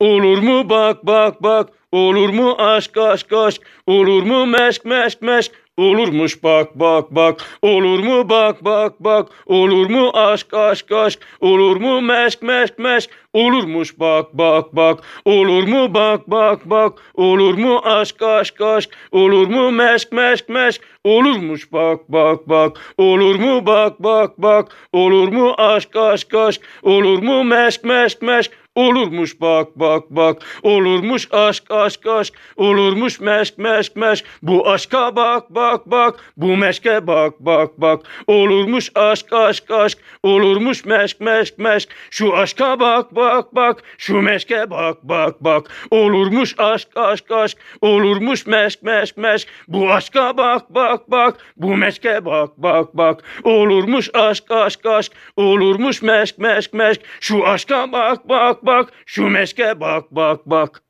Olur mu bak bak bak olur mu aşk aşk aşk olur mu meşk meşk meşk Olurmuş bak bak bak olur mu bak bak bak olur mu aşk aşk aşk olur mu meşk meşk meşk olurmuş bak bak bak olur mu bak bak bak olur mu aşk aşk aşk olur mu meşk meşk meşk olurmuş bak bak bak olur mu bak bak bak olur mu aşk aşk aşk olur mu meşk meşk meşk Olurmuş bak bak bak. Olurmuş aşk aşk aşk. Olurmuş meşk meşk meşk. Bu aşka bak bak bak. Bu meşke bak bak bak. Olurmuş aşk aşk aşk. Olurmuş meşk meşk meşk. Şu aşka bak bak bak. Şu meşke bak bak bak. Olurmuş aşk aşk aşk. Olurmuş meşk meşk meşk. Bu aşka bak bak bak. Bu meşke bak bak bak. Olurmuş aşk aşk aşk. Olurmuş meşk meşk meşk. Şu aşka bak bak bak şu meşke bak bak bak